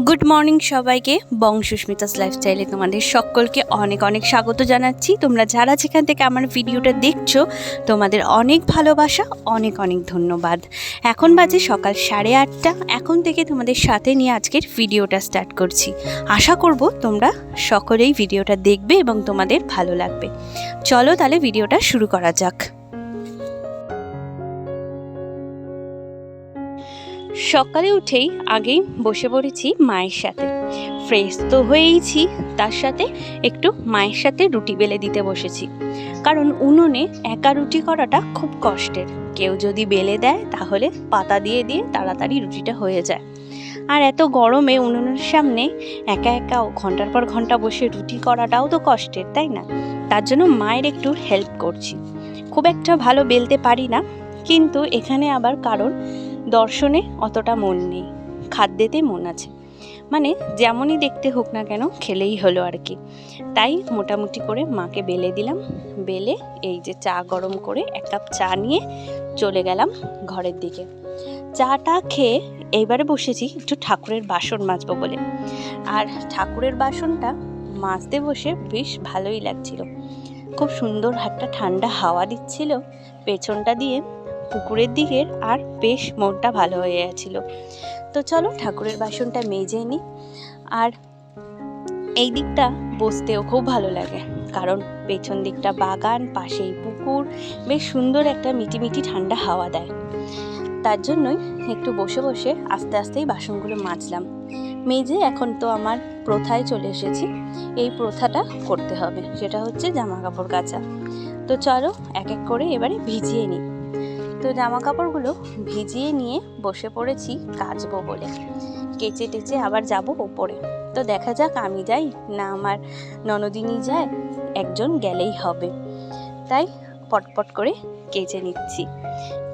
Good morning সবাইকে। বংশুস্মিতাস লাইফস্টাইলে তোমাদের সকলকে অনেক অনেক স্বাগত জানাচ্ছি। তোমরা যারা যেখান থেকে আমার ভিডিওটা দেখছ, তোমাদের অনেক ভালোবাসা, অনেক অনেক ধন্যবাদ। এখন বাজে সকাল সাড়ে আটটা। এখন থেকে তোমাদের সাথে নিয়ে আজকের ভিডিওটা স্টার্ট করছি। আশা করব তোমরা সকলেই ভিডিওটা দেখবে এবং তোমাদের ভালো লাগবে। চলো তাহলে ভিডিওটা শুরু করা যাক। সকালে উঠেই আগেই বসে পড়েছি মায়ের সাথে। ফ্রেশ তো হয়েইছি, তার সাথে একটু মায়ের সাথে রুটি বেলে দিতে বসেছি। কারণ উনুনে একা রুটি করাটা খুব কষ্টের। কেউ যদি বেলে দেয়, তাহলে পাতা দিয়ে দিয়ে তাড়াতাড়ি রুটিটা হয়ে যায়। আর এত গরমে উনুনের সামনে একা একা ঘণ্টার পর ঘণ্টা বসে রুটি করাটাও তো কষ্টের, তাই না? তার জন্য মায়ের একটু হেল্প করছি। খুব একটা ভালো বেলতে পারি না, কিন্তু এখানে আবার কারণ দর্শনে অতটা মন নেই, খাদ্যেতে মন আছে। মানে যেমনই দেখতে হোক না কেন খেলেই হলো আর কি। তাই মোটামুটি করে মাকে বেলে দিলাম, বেলে এই যে চা গরম করে এক কাপ চা নিয়ে চলে গেলাম ঘরের দিকে। চাটা খেয়ে এইবারে বসেছি একটু ঠাকুরের বাসন মাজবো বলে। আর ঠাকুরের বাসনটা মাজতে বসে বেশ ভালোই লাগছিল। খুব সুন্দর একটা ঠান্ডা হাওয়া দিচ্ছিল, পেছনটা দিয়ে পুকুরের দিকের আর বেশ মনটা ভালো হয়ে গেছিল। তো চলো ঠাকুরের বাসনটা মেজে নিই আর এই দিকটা বসতেও খুব ভালো লাগে, কারণ পেছন দিকটা বাগান, পাশেই পুকুর, বেশ সুন্দর একটা মিটি মিটি ঠান্ডা হাওয়া দেয়। তার জন্যই একটু বসে বসে আস্তে আস্তেই বাসনগুলো মাজলাম। মেজে এখন তো আমার প্রথায় চলে এসেছি, এই প্রথাটা করতে হবে, সেটা হচ্ছে জামা কাপড় কাচা। তো চলো এক এক করে এবারে ভিজিয়ে নিই তো জামা কাপড়গুলো ভিজিয়ে নিয়ে বসে পড়েছি কাচবো বলে। কেচে টেচে আবার যাব ওপরে। তো দেখা যাক আমি যাই না আমার ননদিনী যায়, একজন গেলেই হবে। তাই পটপট করে কেচে নিচ্ছি।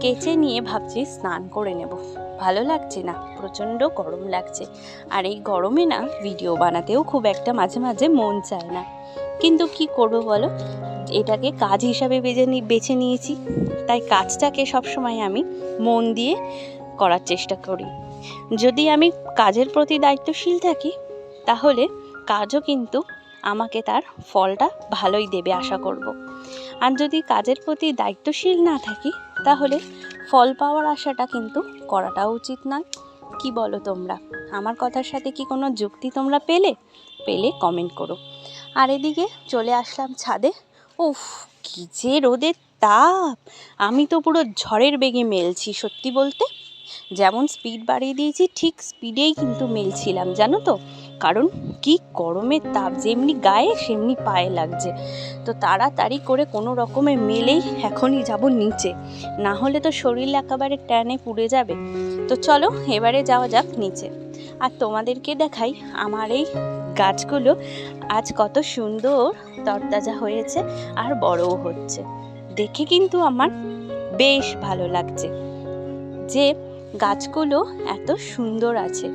কেচে নিয়ে ভাবছি স্নান করে নেব। ভালো লাগছে না, প্রচণ্ড গরম লাগছে। আর এই গরমে না, ভিডিও বানাতেও খুব একটা মাঝে মাঝে মন চায় না। কিন্তু কি করব বলো? এটাকে কাজ হিসাবে বেছে বেছে নিয়েছি। তাই কাজটাকে সবসময় আমি মন দিয়ে করার চেষ্টা করি। যদি আমি কাজের প্রতি দায়িত্বশীল থাকি, তাহলে কাজও কিন্তু আমাকে তার ফলটা ভালোই দেবে আশা করব। আর যদি কাজের প্রতি দায়িত্বশীল না থাকি, তাহলে ফল পাওয়ার আশাটা কিন্তু করাটাও উচিত নয়। কি বলো তোমরা? আমার কথার সাথে কি কোনো যুক্তি তোমরা পেলে? পেলে কমেন্ট করো। আর এদিকে চলে আসলাম ছাদে। উফ, কি যে রোদের তাপ। আমি তো পুরো ঝড়ের বেগে মেলছি সত্যি বলতে। যেমন স্পিড বাড়িয়ে দিয়েছি, ঠিক স্পিডেই কিন্তু মেলছিলাম, জানো তো? কারণ কি গরমের তাপ যেমনি গায়ে, সেমনি পায়ে লাগছে। তো তাড়াতাড়ি করে কোনো রকমে মেলেই এখনই যাব নিচে। না হলে তো শরীর একেবারে ট্যানে পুড়ে যাবে। তো চলো, এবারে যাওয়া যাক নিচে। আর তোমাদেরকে দেখাই আমার এই গাছগুলো আজ কত সুন্দর তরতাজা হয়েছে আর বড়ও হচ্ছে। দেখে কিন্তু আমার বেশ ভালো লাগছে যে গাছগুলো এত সুন্দর আছে।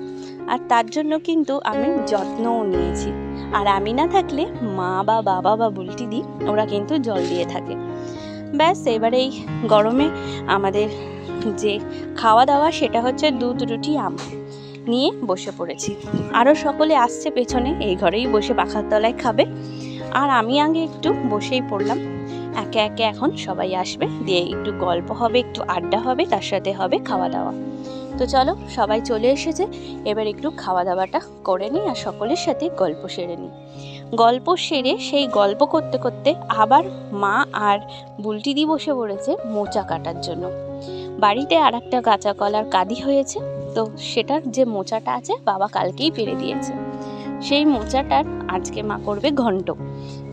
আর তার জন্য কিন্তু আমি যত্নও নিয়েছি। আর আমি না থাকলে মা বা বাবা বা বুলটি দি ওরা কিন্তু জল দিয়ে থাকে। ব্যাস, এবারে এই গরমে আমাদের যে খাওয়া দাওয়া সেটা হচ্ছে দুধ, রুটি, আম। নিয়ে বসে পড়েছি। আরও সকলে আসছে পেছনে, এই ঘরেই বসে পাখার তলায় খাবে। আর আমি আগে একটু বসেই পড়লাম। একে একে এখন সবাই আসবে, দিয়ে একটু গল্প হবে, একটু আড্ডা হবে, তার সাথে হবে খাওয়া দাওয়া তো চলো, সবাই চলে এসেছে। এবার একটু খাওয়া দাওয়াটা করে নিই আর সকলের সাথে গল্প সেরে নিই। গল্প সেরে সেই গল্প করতে করতে আবার মা আর বুলটিদি বসে পড়েছে মোচা কাটার জন্য। বাড়িতে আর একটা কাঁচা কলার কাদি হয়েছে। তো সেটার যে মোচাটা আছে, বাবা কালকেই পেরে দিয়েছে। সেই মোচাটার আজকে মা করবে ঘন্ট।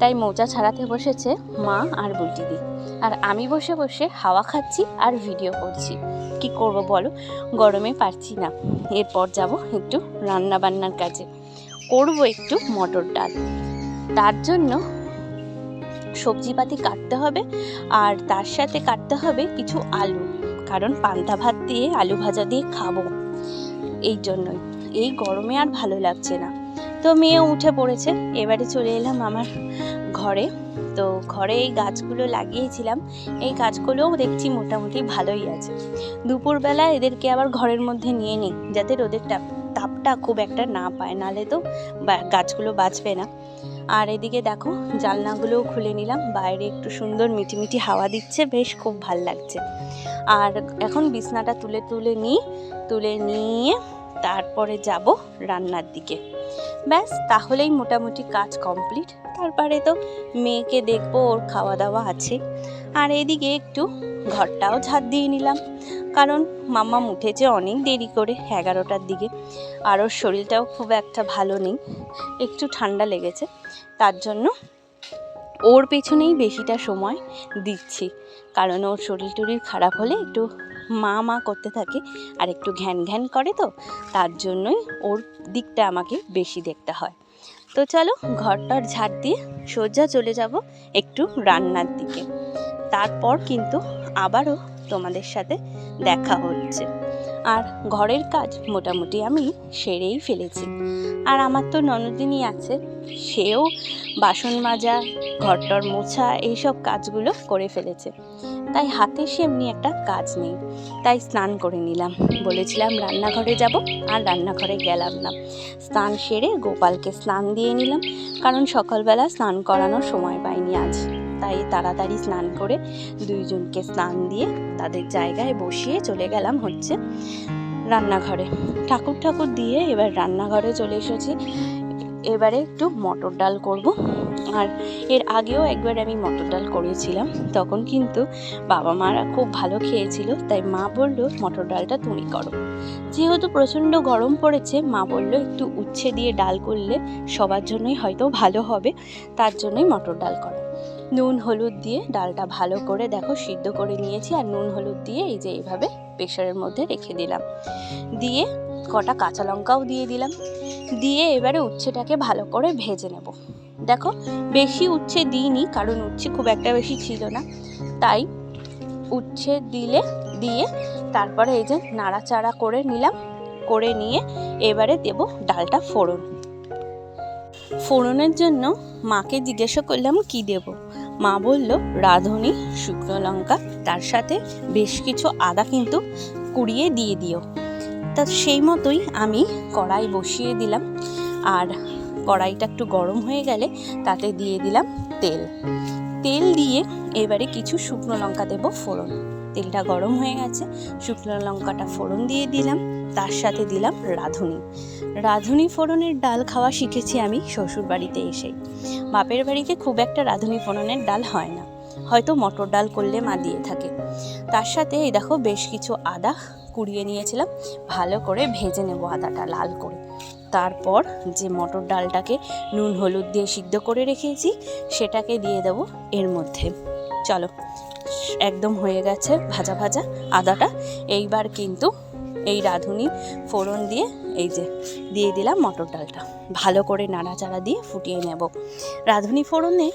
তাই মোচা ছাড়াতে বসেছে মা আর বুলটিদি আর আমি বসে বসে হাওয়া খাচ্ছি আর ভিডিও করছি। কি করব বলো? গরমে পারছি না। এরপর যাব একটু রান্না বান্নার কাজে। করব একটু মটর ডাল। তার জন্য সবজিপাতি কাটতে হবে। আর তার সাথে কাটতে হবে কিছু আলু। কারণ পান্তা ভাত দিয়ে আলু ভাজা দিয়ে খাব। এই জন্যই। এই গরমে আর ভালো লাগছে না। তো মেয়ে উঠে পড়েছে। এবারে চলে এলাম আমার ঘরে। তো ঘরে এই গাছগুলো লাগিয়েছিলাম। এই গাছগুলোও দেখছি মোটামুটি ভালোই আছে। দুপুরবেলা এদেরকে আবার ঘরের মধ্যে নিয়ে নিই, যাতে রোদের তাপ তাপটা খুব একটা না পায়। নালে তো গাছগুলো বাঁচবে না। আর এদিকে দেখো, জানলাগুলোও খুলে নিলাম। বাইরে একটু সুন্দর মিটিমিটি হাওয়া দিচ্ছে, বেশ খুব ভালো লাগছে। আর এখন বিছনাটা তুলে তুলে নিই, তুলে নিয়ে তারপরে যাব রান্নার দিকে। ব্যাস, তাহলেই মোটামুটি কাজ কমপ্লিট। তারপরে তো মেয়েকে দেখব, ওর খাওয়া দাওয়া আছে। আর এদিকে একটু ঘরটাও ঝাড় দিয়ে নিলাম। কারণ মাম্মা উঠেছে অনেক দেরি করে, এগারোটার দিকে। আর ওর শরীরটাও খুব একটা ভালো নেই। একটু ঠান্ডা লেগেছে। তার জন্য ওর পেছনেই বেশিটা সময় দিচ্ছি। কারণ ওর শরীর টরির খারাপ হলে একটু মা মা করতে থাকে আর একটু ঘ্যান ঘ্যান করে তো, তার জন্যই ওর দিকটা আমাকে বেশি দেখতে হয়। তো চলো ঘরটার ঝাড় দিয়ে সোজা চলে যাব একটু রান্নার দিকে। তারপর কিন্তু আবারও তোমাদের সাথে দেখা হচ্ছে। আর ঘরের কাজ মোটামুটি আমি সেরেই ফেলেছি। আর আমার তো ননদিনী আছে, সেও বাসন মাজা, ঘরটর মোছা, এইসব কাজগুলো করে ফেলেছে। তাই হাতে সেমনি একটা কাজ নেই। তাই স্নান করে নিলাম। বলেছিলাম রান্নাঘরে যাব, আর রান্নাঘরে গেলাম না। স্নান সেরে গোপালকে স্নান দিয়ে নিলাম, কারণ সকালবেলা স্নান করানোর সময় পাইনি আজ। তাই তাড়াতাড়ি স্নান করে দুইজনকে স্নান দিয়ে তাদের জায়গায় বসিয়ে চলে গেলাম হচ্ছে রান্নাঘরে। ঠাকুর ঠাকুর দিয়ে এবার রান্নাঘরে চলে এসেছি। এবারে একটু মটর ডাল করব। আর এর আগেও একবার আমি মটর ডাল করেছিলাম। তখন কিন্তু বাবা মারা খুব ভালো খেয়েছিল, তাই মা বলল, মটর ডালটা তুমি করো। যেহেতু প্রচণ্ড গরম পড়েছে, মা বলল, একটু উচ্ছে দিয়ে ডাল করলে সবার জন্যই হয়তো ভালো হবে, তার জন্যই মটর ডাল করা। নুন, হলুদ দিয়ে ডালটা ভালো করে দেখো সিদ্ধ করে নিয়েছি আর নুন, হলুদ দিয়ে এই যে এইভাবে প্রেশারের মধ্যে রেখে দিলাম। দিয়ে কটা কাঁচা লঙ্কাও দিয়ে দিলাম। দিয়ে এবারে উচ্ছেটাকে ভালো করে ভেজে নেব। দেখো বেশি উচ্ছে দিইনি, কারণ উচ্ছে খুব একটা বেশি ছিল না। তাই উচ্ছে দিলে, দিয়ে তারপরে এই যে নাড়াচাড়া করে নিলাম, করে নিয়ে এবারে দেব ডালটা ফোড়ন। ফোড়নের জন্য মাকে জিজ্ঞাসা করলাম, কি দেব? মা বলল, রাঁধুনি, শুকনো লঙ্কা, তার সাথে বেশ কিছু আদা কিন্তু কুড়িয়ে দিয়ে দিও। তা সেই মতোই আমি কড়াই বসিয়ে দিলাম। আর কড়াইটা একটু গরম হয়ে গেলে তাতে দিয়ে দিলাম তেল। তেল দিয়ে এবারে কিছু শুকনো লঙ্কা দেবো ফোড়ন। তেলটা গরম হয়ে গেছে, শুকনো লঙ্কাটা ফোড়ন দিয়ে দিলাম। তার সাথে দিলাম রাঁধুনি। রাঁধুনি ফোড়নের ডাল খাওয়া শিখেছি আমি শ্বশুর বাড়িতে এসেই বাপের বাড়িতে খুব একটা রাঁধুনি ফোড়নের ডাল হয় না। হয়তো মটর ডাল করলে মা দিয়ে থাকে। তার সাথে এই দেখো বেশ কিছু আদা কুড়িয়ে নিয়েছিলাম, ভালো করে ভেজে নেব আদাটা লাল করে। তারপর যে মটর ডালটাকে নুন হলুদ দিয়ে সিদ্ধ করে রেখেছি, সেটাকে দিয়ে দেব এর মধ্যে। চলো, একদম হয়ে গেছে ভাজা ভাজা আদাটা। এইবার কিন্তু এই রাঁধুনি ফোড়ন দিয়ে এই যে দিয়ে দিলাম মটর ডালটা। ভালো করে নাড়াচাড়া দিয়ে ফুটিয়ে নেব। রাঁধুনি ফোড়নে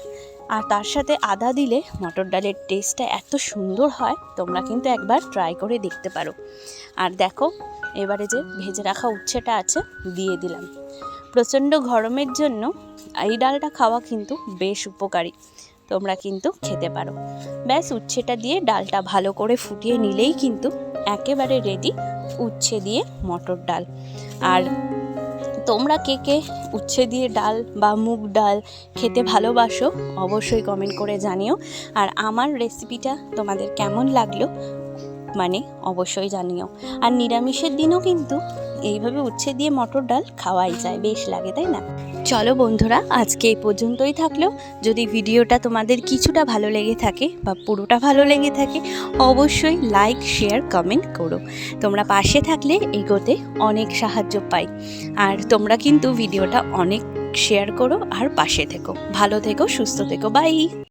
আর তার সাথে আদা দিলে মটর ডালের টেস্টটা এত সুন্দর হয়, তোমরা কিন্তু একবার ট্রাই করে দেখতে পারো। আর দেখো, এবারে যে ভেজে রাখা উচ্ছেটা আছে, দিয়ে দিলাম। প্রচণ্ড গরমের জন্য এই ডালটা খাওয়া কিন্তু বেশ উপকারী। তোমরা কিন্তু খেতে পারো। ব্যাস উচ্ছেটা দিয়ে ডালটা ভালো করে ফুটিয়ে নিলেই কিন্তু একেবারে রেডি উচ্ছে দিয়ে মটর ডাল। আর তোমরা কে কে উচ্ছে দিয়ে ডাল বা মুগ ডাল খেতে ভালোবাসো অবশ্যই কমেন্ট করে জানিও। আর আমার রেসিপিটা তোমাদের কেমন লাগল মানে অবশ্যই জানিও। আর নিরামিষের দিনও কিন্তু এইভাবে উচ্ছে দিয়ে মটর ডাল খাওয়াই যায়, বেশ লাগে, তাই না? চলো বন্ধুরা, আজকে এই পর্যন্তই থাকল। যদি ভিডিওটা তোমাদের কিছুটা ভালো লেগে থাকে বা পুরোটা ভালো লেগে থাকে, অবশ্যই লাইক শেয়ার কমেন্ট করো। তোমরা পাশে থাকলে এগোতে অনেক সাহায্য পাই। আর তোমরা কিন্তু ভিডিওটা অনেক শেয়ার করো আর পাশে থেকো। ভালো থেকো, সুস্থ থেকো বাই